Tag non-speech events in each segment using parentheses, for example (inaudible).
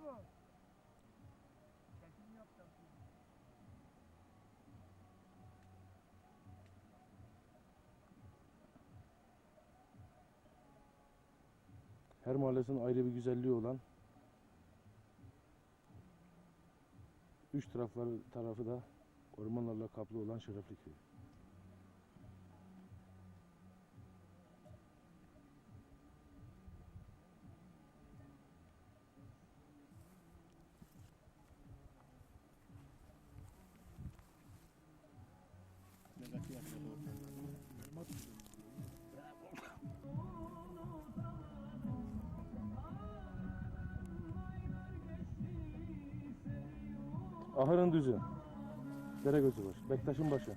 Tamam. Çekim yapacağım. Her mahallesinin ayrı bir güzelliği olan üç tarafları tarafı da ormanlarla kaplı olan şerefli köy. Ahırın düzü. Dere gözü var. Bektaş'ın başı.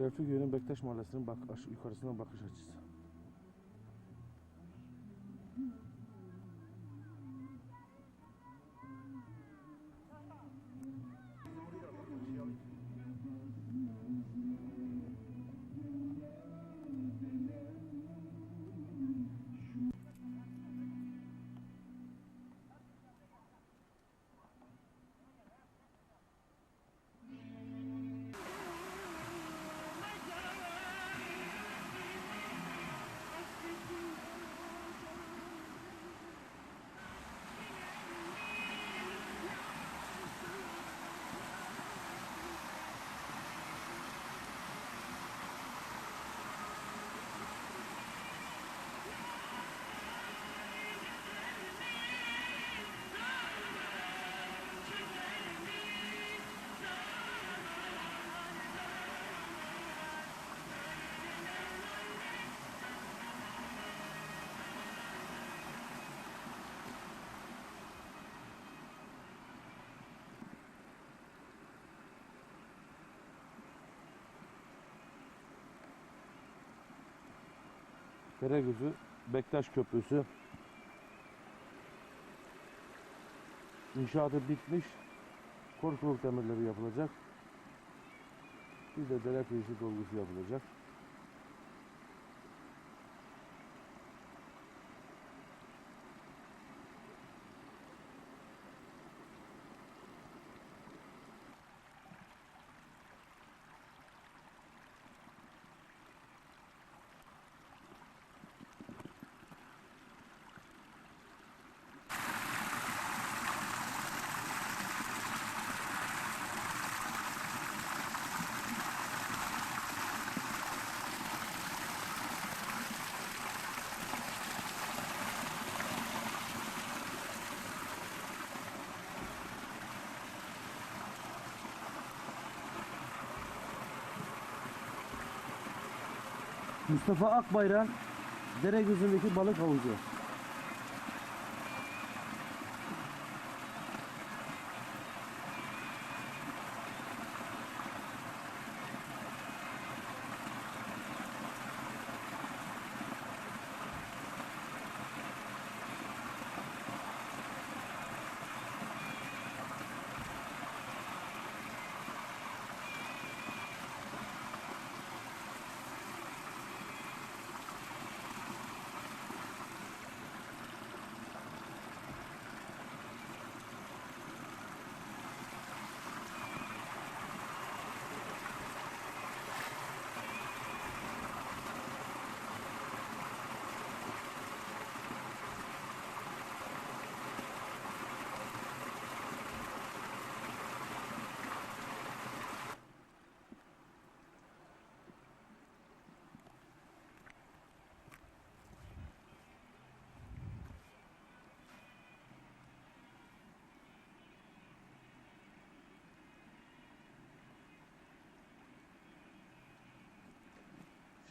Şerefli köyünün Bektaş mahallesinin bak yukarısından bakış açısı. Deregözü, Bektaş Köprüsü. İnşaatı bitmiş. Korkuluk demirleri yapılacak. Bir de dere kıyısı dolgusu yapılacak. Mustafa Akbayram Deregözü'ndeki balık havuzu.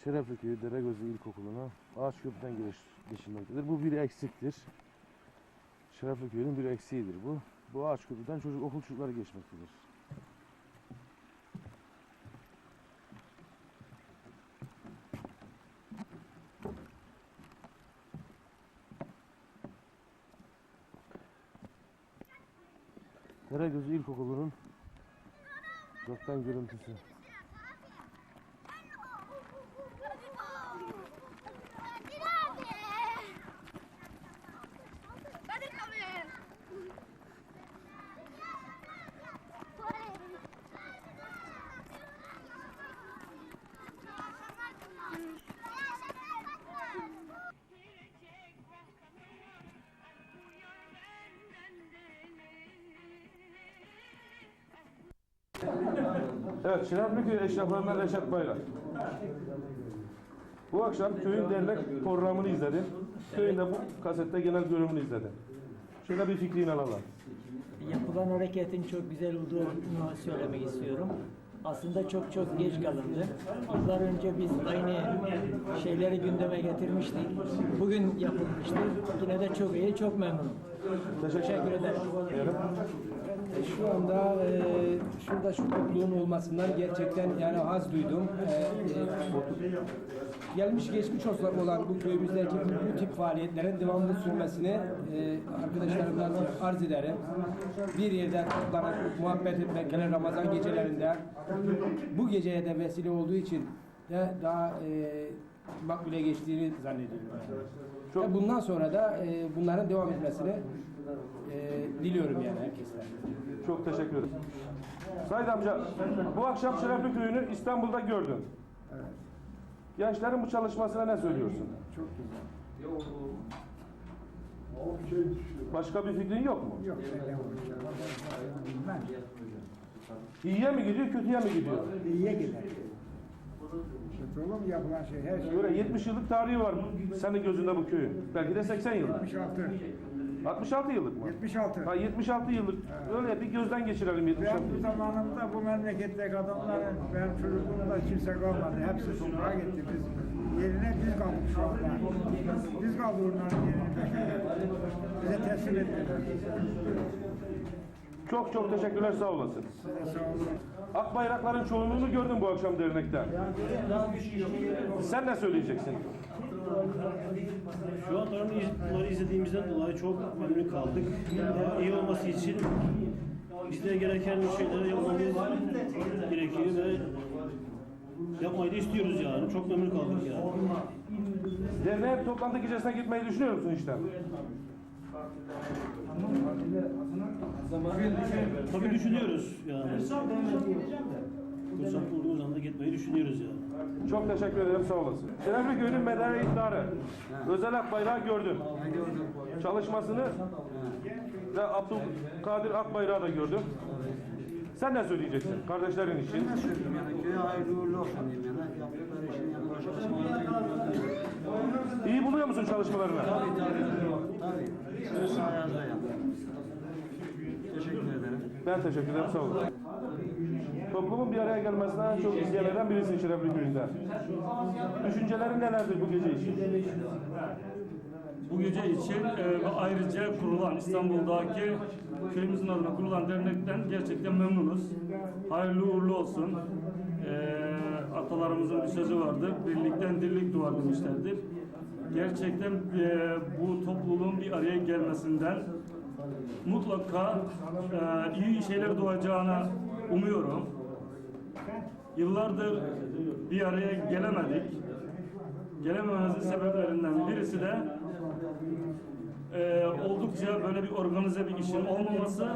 Şerefli Köyü Deregözü İlkokulu'na ağaç köprüden giriş, geçilmektedir. Bu bir eksiktir. Şerefli Köyü'nün bir eksiğidir bu. Bu ağaç köprüden çocuk okul çocukları geçmektedir. Deregözü İlkokulu'nun gökten görüntüsü. Evet, Şerefliköy eşraflarından Reşat Bayrak. Bu akşam köyün dernek programını izledim. Köyün de bu kasette genel görünümünü izledim. Şöyle bir fikrini alalım. Yapılan hareketin çok güzel olduğunu söylemek istiyorum. Aslında çok çok geç kalındı. Yıllar önce biz aynı şeyleri gündeme getirmiştik. Bugün yapılmıştı. Yine de çok iyi, çok memnunum. Teşekkür ederim. Şu anda e, şurada şu topluluğun olmasından gerçekten yani haz duydum. E, e, gelmiş geçmiş olsa- olan bu köyümüzdeki bu, tip faaliyetlerin devamlı sürmesini e, arkadaşlarımdan arz ederim. Bir yerde toplanıp muhabbet etmek, hele Ramazan gecelerinde bu geceye de vesile olduğu için de daha e, makbule geçtiğini zannediyorum. Çok- Ve bundan sonra da e, bunların devam etmesini e, diliyorum yani herkesten. Çok teşekkür ederim. Said amca, bu akşam Şerefli Köyü'nü İstanbul'da gördüm. Gençlerin bu çalışmasına ne söylüyorsun? Çok güzel. Başka bir fikrin yok mu? Yok bilmem. İyiye mi gidiyor, kötüye mi gidiyor? İyiye gider. Mu yapılan şey? Her şey. Böyle 70 yıllık tarihi var senin gözünde bu köyün. Belki de 80 yıllık. 76. 66 yıllık mı? 76. Ha 76 yıllık. Öyle bir gözden geçirelim 76 Ben bu zamanımda bu memleketteki adamların, benim çocukluğumda kimse kalmadı. Hepsi toprağa gitti. Biz yerine biz kaldık şu anda. Biz kaldık onların yerine. Bize teslim ettiler. Çok çok teşekkürler sağ olasın. Size sağ olun. Ak bayrakların çoğunluğunu gördüm bu akşam dernekte. Sen ne söyleyeceksin? Şu an bunları izlediğimizden dolayı çok memnun kaldık. Daha iyi olması için bizlere gereken şeyleri yapmamız gerekiyor ve yapmayı da istiyoruz yani. Çok memnun kaldık yani. Derneğin toplantı gecesine gitmeyi düşünüyor musun işte? Tabii düşünüyoruz yani. Fırsat bulduğumuz anda gitmeyi düşünüyoruz yani. Çok teşekkür ederim sağ olasın. Şerefli Köyü'nün medeni iftarı. Özel Ak Bayrağı gördüm. Çalışmasını ve Abdülkadir Ak Bayrağı da gördüm. Sen ne söyleyeceksin kardeşlerin için? Yani köye hayırlı uğurlu olsun diyeyim yani. Yaptıkları işin yanı başkasına İyi buluyor musun çalışmalarını? Tabii tabii. Tabii. Köy sayesinde yaptık. Ben teşekkür ederim sağ olun. Toplumun bir araya gelmesine en çok izleyenlerden birisin Şerefli Köyü'nde. Düşüncelerin nelerdir bu gece için? Bu gece için e, ve ayrıca kurulan İstanbul'daki köyümüzün adına kurulan dernekten gerçekten memnunuz. Hayırlı uğurlu olsun. E, atalarımızın bir sözü vardır. Birlikten dirlik duvar demişlerdir. Gerçekten e, bu topluluğun bir araya gelmesinden mutlaka e, iyi şeyler doğacağını umuyorum. Yıllardır bir araya gelemedik. Gelemememizin sebeplerinden birisi de e, oldukça böyle bir organize bir işin olmaması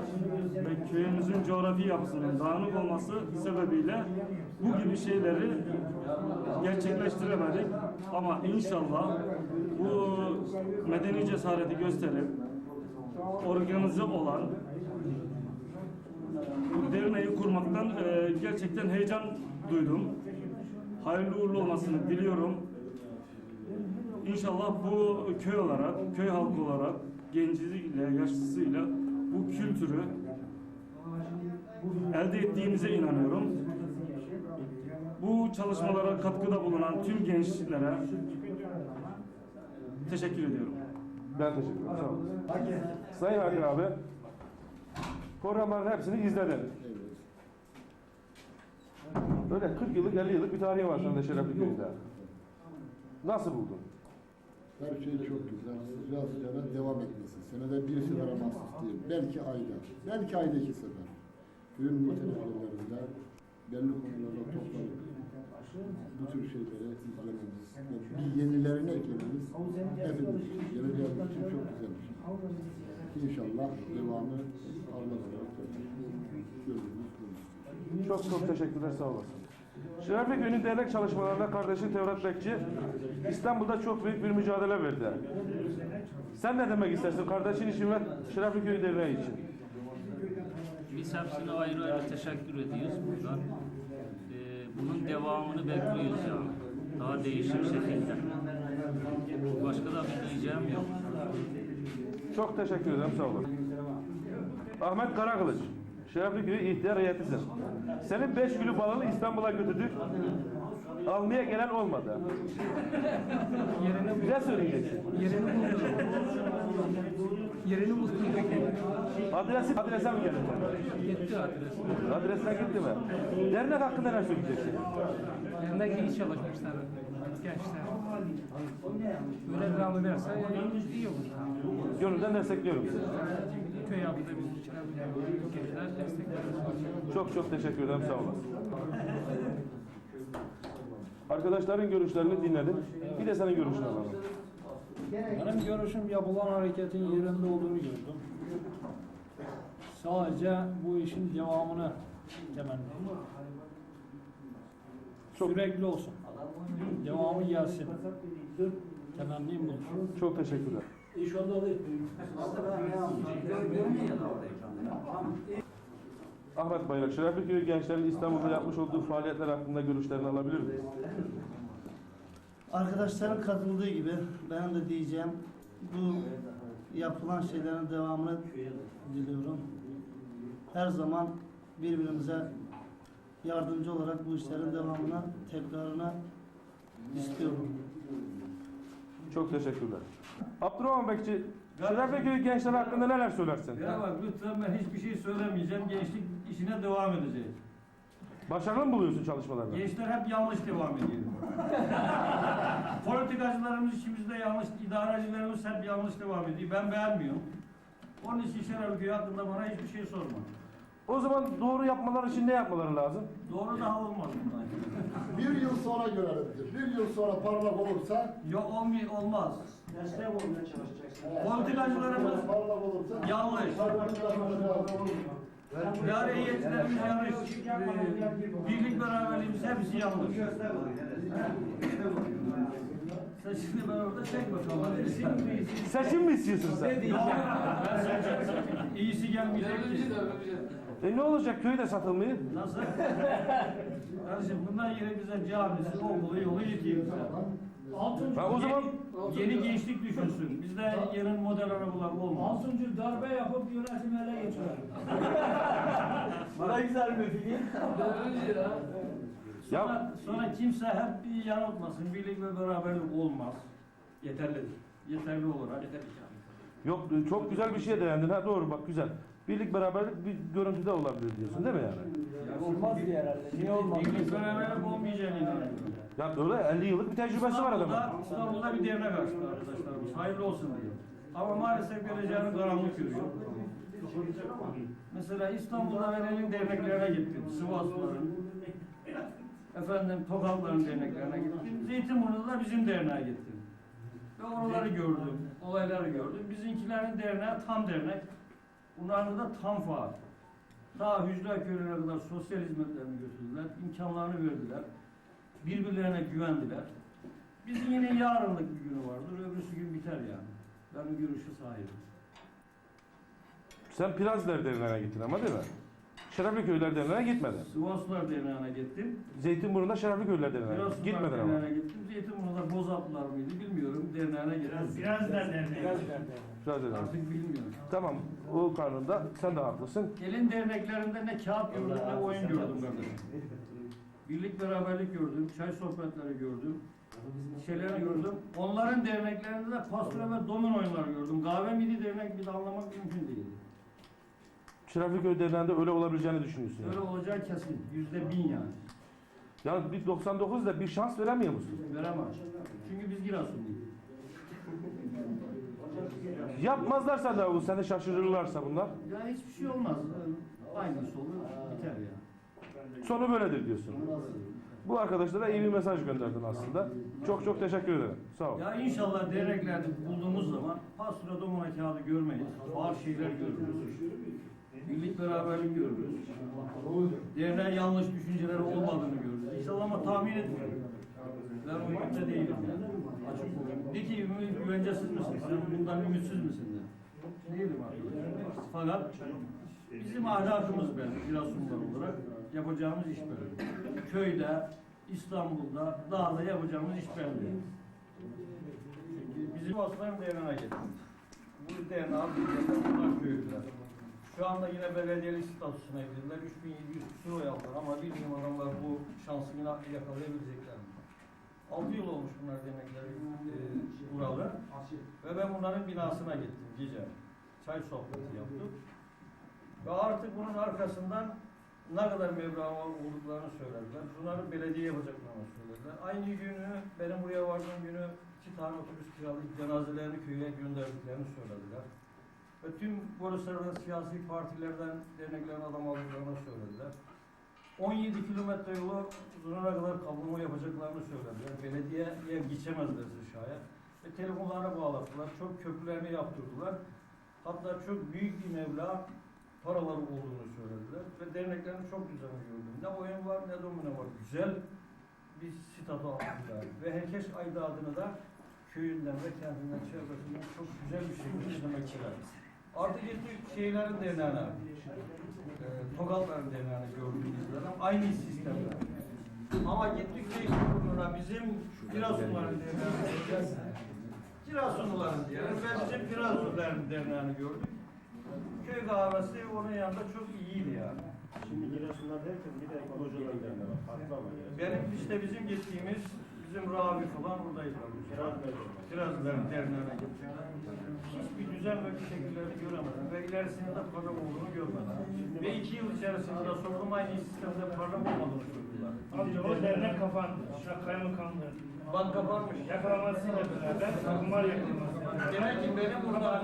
ve köyümüzün coğrafi yapısının dağınık olması sebebiyle bu gibi şeyleri gerçekleştiremedik. Ama inşallah bu medeni cesareti gösterip organize olan derneği kurmaktan e, gerçekten heyecan duydum. Hayırlı uğurlu olmasını diliyorum. İnşallah bu köy olarak, köy halkı olarak genciyle, yaşlısıyla bu kültürü elde ettiğimize inanıyorum. Bu çalışmalara katkıda bulunan tüm gençlere teşekkür ediyorum. Ben teşekkür ederim. Sağ olun. Sayın Hakan abi, programların hepsini izledin. Böyle 40 yıllık, 50 yıllık bir tarihi var sende Şerefli Köyü'nde. Nasıl buldun? Her şey çok güzel. Sıcağı sıcağına devam etmesi. Senede bir sefer mahsus değil. Belki ayda. Belki ayda iki sefer. Köyün muhteliflerinde belli konularda toplanıp bu tür şeyleri izlememiz bir yenilerine eklememiz hepimiz geleceğimiz için çok güzel bir şey. İnşallah devamı görürüz, görürüz. Çok çok teşekkürler, sağ olasın. Şerefli Köyü'nün dernek çalışmalarında kardeşin Tevrat Bekçi İstanbul'da çok büyük bir mücadele verdi. Sen ne demek istersin kardeşin için ve Şerefli Köyü Derneği için? Biz hepsine ayrı ayrı teşekkür ediyoruz buradan. Ee, bunun devamını bekliyoruz yani. Daha değişik şekilde. Başka da bir diyeceğim yok. Çok teşekkür ederim, sağ olun. Ahmet Karakılıç, Şerefli Köyü ihtiyar heyetisin. Senin beş gülü balını İstanbul'a götürdük. Almaya gelen olmadı. Ne söyleyeceksin? Yerini buldum. Yerini buldum. Adresi, adrese mi geldin? Gitti adres. Adresine gitti mi? Dernek hakkında ne söyleyeceksin? Yanında iyi çalışmışlar gençler. Böyle devam ederse iyi olur. Gönülden destekliyorum sizi. Köy halkı da bizim için gençler destekler. Çok çok teşekkür ederim, sağ olasın. Arkadaşların görüşlerini dinledim. Bir de senin görüşünü alalım. Benim görüşüm yapılan hareketin yerinde olduğunu gördüm. Sadece bu işin devamını temenni. Çok- Sürekli olsun. Devamı gelsin. Temennim budur. Çok teşekkürler. Ahmet Bayrak, Şerefli Köyü gençlerin İstanbul'da yapmış olduğu faaliyetler hakkında görüşlerini alabilir miyiz? Arkadaşların katıldığı gibi ben de diyeceğim bu yapılan şeylerin devamını diliyorum. Her zaman birbirimize yardımcı olarak bu işlerin devamına, tekrarına istiyorum. Çok teşekkürler. Abdurrahman Bekçi, Şerefli Köyü gençleri hakkında neler söylersin? Ya bak lütfen ben hiçbir şey söylemeyeceğim. Gençlik işine devam edecek. Başarılı mı buluyorsun çalışmalarını? Gençler hep yanlış devam ediyor. (laughs) Politikacılarımız işimizde yanlış, idarecilerimiz hep yanlış devam ediyor. Ben beğenmiyorum. Onun için Şeref Köyü hakkında bana hiçbir şey sorma. O zaman doğru yapmalar için ne yapmaları lazım? Doğru daha olmaz bundan. (laughs) Bir yıl sonra görelimdir. Bir yıl sonra parlak olursa Yok olmay olmaz. Destek olmaya çalışacaksın. Politikacılarımız parlak olursa yanlış. İdare heyetlerimiz yanlış. Birlik beraberliğimiz hepsi yanlış. Sen şimdi ben orada çek bakalım. Seçim mi istiyorsun sen? Ben seçeceğim. İyisi gelmeyecek ki. E ne olacak köyde satılmayı? Nasıl? (laughs) Kardeşim bundan yeni bize camisi, okulu, yolu yetiyor bize. Ha, o zaman Yeni gençlik düşünsün. Bizde yeni model arabalar olmaz. Altıncı darbe yapıp yönetimi ele geçirer. (laughs) ya Sonra, sonra kimse hep bir yanıltmasın. Birlik ve beraberlik olmaz. Yeterlidir. Yeterli olarak. yok çok güzel bir şey değindin. Ha doğru bak güzel. Birlik beraberlik bir görüntüde olabilir diyorsun değil mi yani? Olmaz diye herhalde. Niye olmaz? Birlik beraberlik olmayacağını inanıyorum. Ya böyle 50 yıllık bir tecrübesi var adamın. İstanbul'da, İstanbul'da bir dernek açtı arkadaşlarımız. Hayırlı olsun diyor. Ama maalesef geleceğini karanlık görüyor. Mesela İstanbul'da ben elin derneklerine gittim. Sivaslıların, efendim Tokatların derneklerine gittim. Zeytinburnu'da da bizim derneğe gittim. Ve oraları gördüm, olayları gördüm. Bizimkilerin derneği tam dernek. Bunların da tam faal. Ta Hücre Köyü'ne kadar sosyal hizmetlerini götürdüler, imkanlarını verdiler. Birbirlerine güvendiler. Bizim yine yarınlık bir günü vardır, öbürsü gün biter yani. Ben görüşü sahibim. Sen Pirazlar Derneği'ne gittin ama değil mi? Şerefli Köyler Derneği'ne gitmedin. Sivaslılar Derneği'ne gittim. Zeytinburnu'nda Şerefli Köyler Derneği'ne Firaslılar gitmedin ama. Derneği'ne gittim. Zeytinburnu'da Bozatlılar mıydı bilmiyorum. Derneğine gittim. Biraz derneği. Biraz Derneği. Artık bilmiyorum. Tamam o kanunda sen de haklısın. Gelin derneklerinde ne kağıt gördüm ne oyun gördüm kardeşim. birlik beraberlik gördüm, çay sohbetleri gördüm, şeyler gördüm. Onların derneklerinde de pastore ve domin oyunları gördüm. Kahve midi dernek bir de anlamak mümkün değil. Şerefliköy Derneği'nde öyle olabileceğini düşünüyorsun. Öyle Yani. olacağı kesin. Yüzde bin yani. Yani bir 99'da bir şans veremiyor musun? Veremez. Çünkü biz Giresunluyuz. Yapmazlarsa da bu seni şaşırırlarsa bunlar. Ya hiçbir şey olmaz. Aynısı olur, biter ya. Sonu böyledir diyorsun. Bu arkadaşlara iyi bir mesaj gönderdin aslında. Çok çok teşekkür ederim. Sağ ol. Ya inşallah derneklerde bulduğumuz zaman pastura domuna kağıdı görmeyiz. Ağır şeyler görürüz. Birlik beraberlik görürüz. Derneğin yanlış düşünceleri olmadığını görürüz. İnşallah ama tahmin etmiyorum. Ben o yönde değilim. Yani. Açık olayım. De ki ümit- güvencesiz misin? Sen bundan ümitsiz misin de? Değilim arkadaşlar. Fakat bizim ahlakımız belli. Giresunlar olarak yapacağımız iş belli. Köyde, İstanbul'da, dağda yapacağımız iş belli. Çünkü bizim aslan DNA getirdik. Bu DNA bir köylüler. Şu anda yine belediyelik statüsüne girdiler. 3700 küsur oy aldılar ama bilmiyorum adamlar bu şansı yine yakalayabilecekler mi? 6 yıl olmuş bunlar demekler e, buralı. Ve ben bunların binasına gittim gece. Çay sohbeti yaptık. Ve artık bunun arkasından ne kadar meblağ olduklarını söylediler. Bunları belediye yapacaklarını söylediler. Aynı günü, benim buraya vardığım günü iki tane otobüs kiralayıp cenazelerini köye gönderdiklerini söylediler. Ve tüm uluslararası siyasi partilerden derneklerin adam aldıklarını söylediler. 17 kilometre yolu uzunlara kadar kablama yapacaklarını söylediler. Belediyeye geçemezlerse şayet. Ve telefonlarına bağlattılar. Çok köprülerini yaptırdılar. Hatta çok büyük bir meblağ paraları olduğunu söylediler. Ve derneklerin çok güzel gördüm. Ne oyun var ne domino var. Güzel bir statü aldılar. Ve herkes aidatını da köyünden ve kendinden çevresinden çok güzel bir şekilde işlemek ister. Artık gittik şeylerin derneğine, e, Togalların derneğine gördüğümüz zaman aynı sistemler. Ama gittik Beykoğlu'na bizim Giresunların derneğine Giresunluların diyelim ve bizim Giresunluların derneğini gördük. Köy kahvesi onun yanında çok iyiydi yani. Şimdi Giresunlar derken bir de ekolojiler derler. Benim işte bizim gittiğimiz bizim Rabi falan buradaydı. Kirazların derneğine gittik. Hiçbir düzen ve bir şekillerini göremedim ve ilerisinde de program olduğunu görmedim. Ve iki yıl içerisinde de sordum aynı sistemde program olmadığını söylediler. Amca o dernek kapandı. Şu an kaymakamlığı. Bank kapanmış. Yakalamasıyla beraber takımlar yakalaması. Demek ki benim burada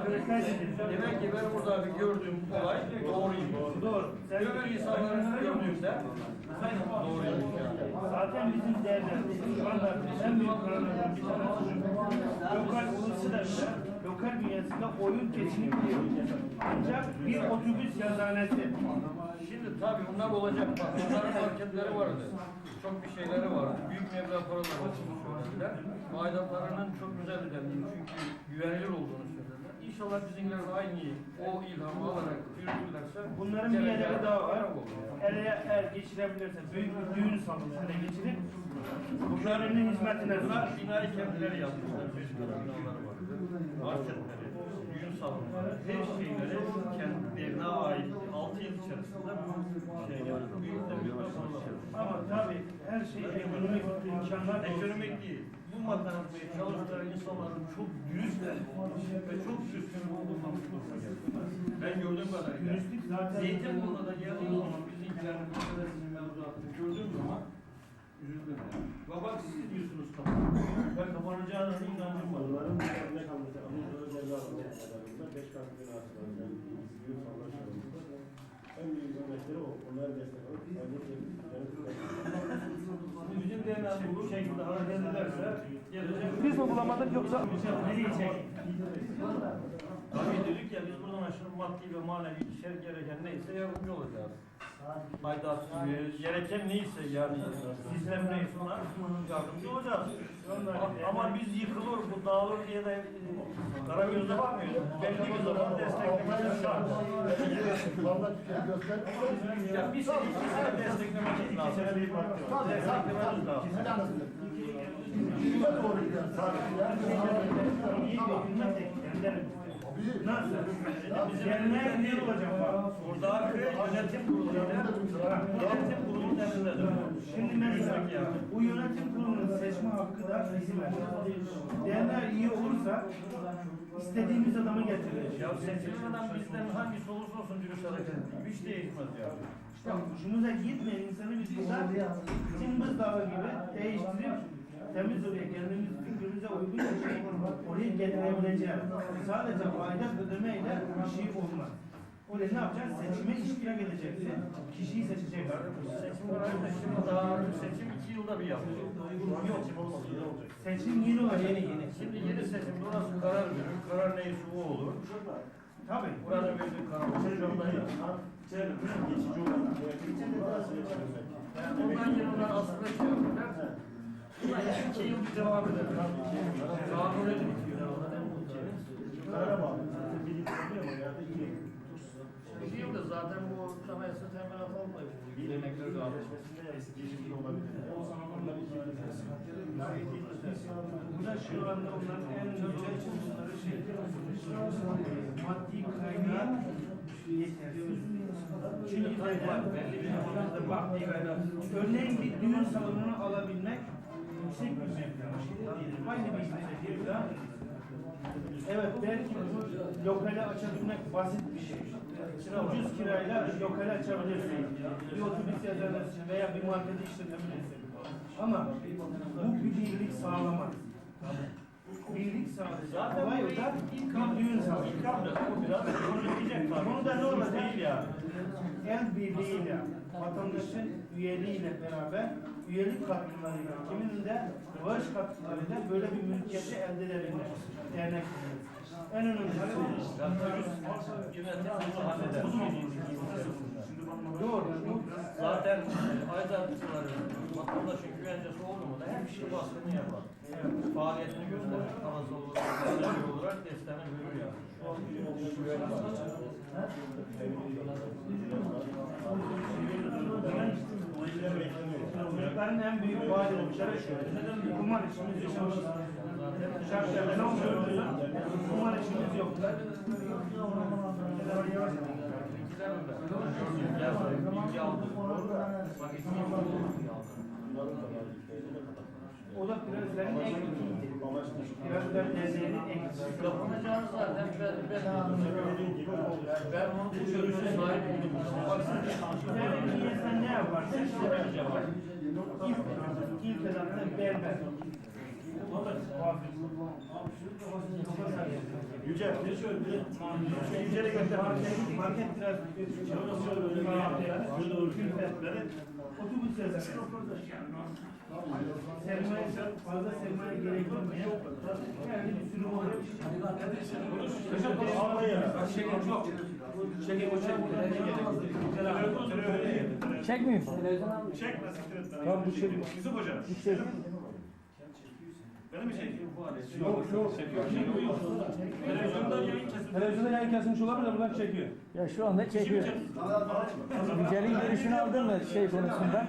demek ki benim burada bir gördüğüm olay doğruymuş. Doğru. Doğru. Sen Öbür insanların gördüğümde doğruymuş yani. Zaten bizim değerlerimiz şu anda en büyük kararlardan bir tanesi. Lokal sınırda, lokal bünyesinde oyun kesinlikle yok. Ancak bir otobüs yazanesi. Şimdi tabii bunlar olacak. Bak onların marketleri vardı. Çok bir şeyleri vardı. Büyük meblağ paralar olduğunu söylediler. Aidatlarının çok güzel ödendiğini çünkü güvenilir olduğunu söylediler. İnşallah bizimkiler de aynı o ilhamı alarak yürütürlerse Bunların bir yerleri daha var. Eğer, eğer geçirebilirse büyük bir düğün salonu ele geçirip bu hizmetine Bunlar binayı kendileri yapmışlar. Büyük var. Marketleri, düğün salonları, her şeyleri kendilerine ait. 6 yıl içerisinde bu şeyler, büyük de büyük salonlar. ama tabii her şey ekonomik imkanlar Ekonomik değil. Bu matematiği çalıştıran insanların çok dürüst ve çok olduğundan mutlu Ben gördüğüm kadarıyla. Dürüstlük zaten- Zeytinburnu'na da geldiğim zaman bizimkilerin bu kadar sizin mevzuatını gördüğüm zaman üzüldüm yani. Baba siz diyorsunuz kapanın? Ben kapanacağına inancım var. Onların üzerine kalmış. Onların üzerine binası var. Yani büyük sallaşlarımızda. En büyük örnekleri o. Onların destek alıp faydalı Şimdi bizim değerler bu şekilde hareket ederse gelecek Biz mi bulamadık yoksa Tabii dedik ya biz buradan aşırı maddi ve manevi işler gereken neyse yardımcı olacağız. Gibi, gereken neyse yani sistem neyse ona yardımcı olacağız. Ama biz yıkılır, bu dağılır diye de e, Karagöz'de bakmıyoruz. Belli bir zaman desteklememiz şart. Vallahi bir şey göster. Ya bir sene, iki sene desteklememiz lazım. Desteklememiz lazım. Kime doğru gider sadece? eklemleri Nasıl? Derneğe ne olacak bak? Burada yönetim kurulu yönetim kurulu denilir. Şimdi mesela bu yönetim kurulunun seçme hakkı da bizim Derneğe iyi olursa istediğimiz adamı getiririz. Ya seçilen adam bizden hangisi olursa olsun dürüst hareket. Hiç değişmez ya. İşte hoşumuza gitmeyen insanı biz burada cımbız dağı gibi değiştirip temiz oraya kendimiz fikrimize uygun bir şey oraya getirebileceğiz. Sadece aidat ödemeyle bir şey olmaz. Oraya ne yapacağız? Seçime iştirak edeceksin. Kişiyi seçecek arkadaşlar. Seçim kararı da şimdi daha seçim iki yılda bir yapılıyor. Yok. Seçim olması ne olacak? Seçim yeni var yeni yeni. Şimdi yeni seçimde orası karar verir. Karar neyse o olur. Tabii. Burada verdiği karar olur. Anda ya. Geçici olur. Yani ondan yıllar aslında şey yapıyorlar. İki yıl bir devam eder. Kanun öyle bitiyor. Karara bağlı. İki yılda zaten bu anayasa teminat almayı Gelenekler de Burada şu anda onların en güzel çocukları şey, maddi kaynağı. Çünkü neden? Maddi kaynağı. Örneğin bir düğün salonunu alabilmek yüksek meblağ. Aynı bir yüksek Evet belki bu lokali açabilmek basit bir şey. Ucuz kirayla lokali açabilirsin. Bir otobüs yazabilirsin veya bir marketi işletebilirsin. Ama bu bir birlik sağlamaz. Birlik sağlayacak. Zaten Olay o da ilk düğün salonu. Bu biraz tabii. Bunu da ne olacak? ya? El birliğiyle, vatandaşın üyeliğiyle beraber üyelik katkılarıyla, kimin de bağış katkılarıyla böyle bir mülkiyeti elde edebilir. Dernek En bunu halleder. Doğru. Zaten aidatçıları, vatandaşın güvencesi da her şey baskını yapar. Faaliyetini gösterir, parasal olarak, olarak desteğini verir yani. Çocukların en büyük vaatleri şu. Kumar işimiz yok. Şartlarda ne oluyor? Kumar işimiz yok. O da prenslerin eksikliğiydi. Prensler derneğinin eksikliği. Yapılacağını zaten ben, ben, ben onu bu görüşe sahip oldum. Yani bir insan ne yaparsa işte önce var. İlk, etapta berber. Yücel, ne söyledi? Yücel'e gönder. Market, biraz otobüs yazar. Sermaye, fazla sermaye gerektirmeyen yani bir sürü olur. Çekmiyor. Tamam bu şey. Yusuf Hoca. Beni mi çekiyor? Yok yok. Televizyonda yayın kesildi. Televizyonda yayın kesilmiş olabilir de buradan çekiyor. Ya şu anda çekiyor. Yücel'in görüşünü aldın mı şey konusunda?